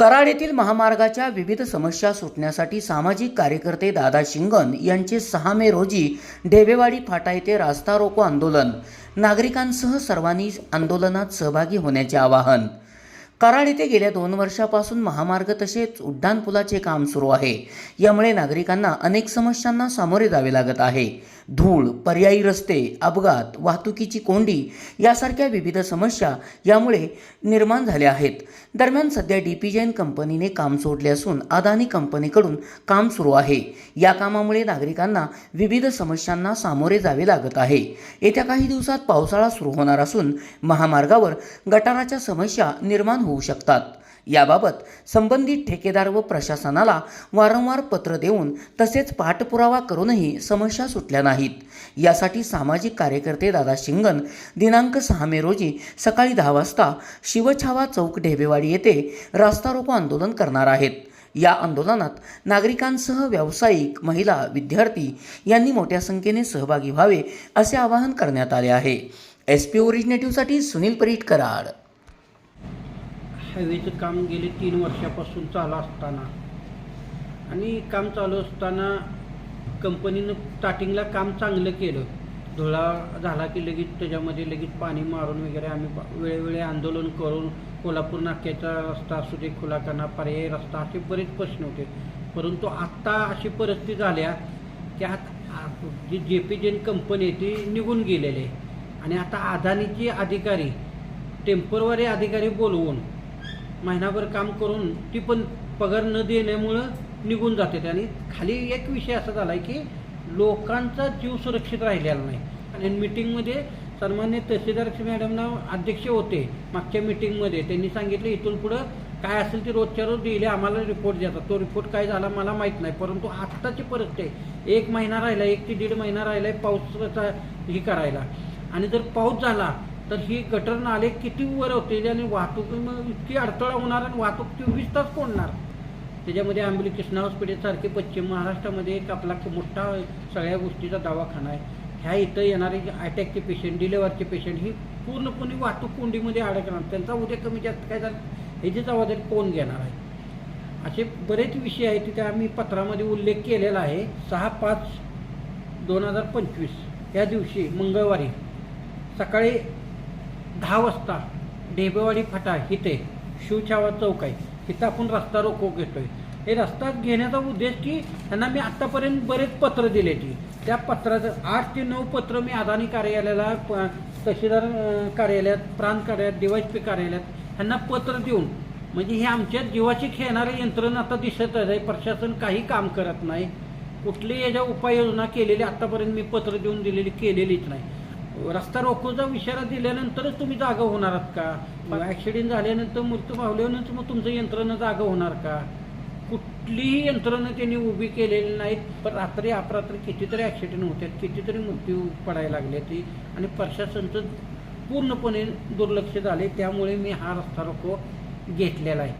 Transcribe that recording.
कराड येथील महामार्गाच्या विविध समस्या सुटण्यासाठी सामाजिक कार्यकर्ते दादा शिंगण यांचे सहा मे रोजी ढेबेवाडी फाटा येथे रास्ता रोको आंदोलन. नागरिकांसह सर्वांनी आंदोलनात सहभागी होण्याचे आवाहन. कराड येथे गेल्या दोन वर्षापासून महामार्ग तसेच उड्डाणपुलाचे काम सुरू आहे. यामुळे नागरिकांना अनेक समस्यांना सामोरे जावे लागत आहे. धूळ पर्यायी रस्ते अपघात वाहतुकीची कोंडी यासारख्या विविध समस्या यामुळे निर्माण झाल्या आहेत. दरम्यान सध्या डी पी जैन कंपनीने काम सोडले असून अदानी कंपनीकडून काम सुरू आहे. या कामामुळे नागरिकांना विविध समस्यांना सामोरे जावे लागत आहे. येत्या काही दिवसात पावसाळा सुरू होणार असून महामार्गावर गटाराच्या समस्या निर्माण होऊ शकतात. याबाबत संबंधित ठेकेदार व प्रशासनाला वारंवार पत्र देऊन तसेच पाठपुरावा करूनही समस्या सुटल्या नाही नाहीत. यासाठी सामाजिक कार्यकर्ते दादा शिंगण दिनांक सहा मे रोजी सकाळी दहा वाजता शिवछावा चौक ढेबेवाडी येथे रास्ता रोको आंदोलन करणार आहेत. या आंदोलनात नागरिकांसह व्यावसायिक महिला विद्यार्थी यांनी मोठ्या संख्येने सहभागी व्हावे असे आवाहन करण्यात आले आहे. एस पी ओरिजिनेटिव्हसाठी सुनील परीट कराड. हायवेचं काम गेले तीन वर्षापासून चालू असताना आणि काम चालू असताना कंपनीनं स्टार्टिंगला काम चांगलं केलं. धुळा झाला की लगेच त्याच्यामध्ये लगेच पाणी मारून वगैरे आम्ही वेळोवेळी आंदोलन करून कोल्हापूर नाक्याचा रस्ता असू दे खुला करणं पर्यायी रस्ता असे बरेच प्रश्न होते. परंतु आत्ता अशी परिस्थिती झाल्या की आत- जी जे पी जेन कंपनी आहे ती निघून गेलेली आहे. आणि आता अदानीचे अधिकारी टेम्परवारी अधिकारी बोलवून महिनाभर काम करून ती पण पगार न देण्यामुळं निघून जाते आणि खाली एक विषय असा झाला आहे की लोकांचा जीव सुरक्षित राहिलेला नाही. आणि मिटिंगमध्ये सन्मान्य तहसीलदार मॅडमना अध्यक्ष होते. मागच्या मिटिंगमध्ये त्यांनी सांगितलं इथून पुढं काय असेल ते रोजच्या रोज दिले आम्हाला रिपोर्ट देतात तो रिपोर्ट काय झाला मला माहीत नाही परंतु आत्ताची परिस्थिती आहे. एक महिना राहिला एक ते दीड महिना राहिला आहे पावसाचा हे करायला. आणि जर पाऊस झाला तर ही गटर नाले किती वर होते आणि वाहतूक इतकी अडथळा होणार आणि वाहतूक चोवीस तास कोणणार त्याच्यामध्ये आंबोली कृष्णा हॉस्पिटलसारखे पश्चिम महाराष्ट्रामध्ये एक आपला मोठा सगळ्या गोष्टीचा दवाखाना आहे. ह्या इथं येणारे अटॅकचे पेशंट डिलेवरचे पेशंट ही पूर्णपणे वाहतूक कोंडीमध्ये अडकणार. त्यांचा उद्या कमी जास्त काय झालं? ह्याची जबाबदारी कोण घेणार आहे? असे बरेच विषय आहेत तिथे आम्ही पत्रामध्ये उल्लेख केलेला आहे. सहा पाच दोन हजार पंचवीस या दिवशी मंगळवारी सकाळी दहा वाजता ढेबेवाडी फाटा इथे शिवछावा चौक आहे. इथं आपण रस्ता रोको घेतोय. हे रस्ता घेण्याचा उद्देश की त्यांना मी आत्तापर्यंत बरेच पत्र दिले ती त्या पत्राचं आठ ते नऊ पत्र मी अदानी कार्यालयाला प- तहसीलदार कार्यालयात प्रांत कार्यालयात डीवायसपी कार्यालयात ह्यांना पत्र देऊन म्हणजे हे आमच्या जीवाची खेळणारे यंत्रणा आता दिसत आहे. प्रशासन काही काम करत नाही. कुठली याच्या उपाययोजना केलेली आत्तापर्यंत मी पत्र देऊन दिलेली केलेलीच नाही. रस्ता रोकोचा इशारा दिल्यानंतरच तुम्ही जागा होणार आहात का? ॲक्सिडेंट झाल्यानंतर मृत्यू पावल्यानंतर मग तुमचं यंत्रणा जागा होणार का? कुठलीही यंत्रणा त्यांनी उभी केलेली नाहीत पण रात्री अपरात्री कितीतरी ॲक्सिडेंट होतात कितीतरी मृत्यू पडायला लागले ती. आणि प्रशासनचं पूर्णपणे दुर्लक्ष झाले त्यामुळे मी हा रस्ता रोको घेतलेला आहे.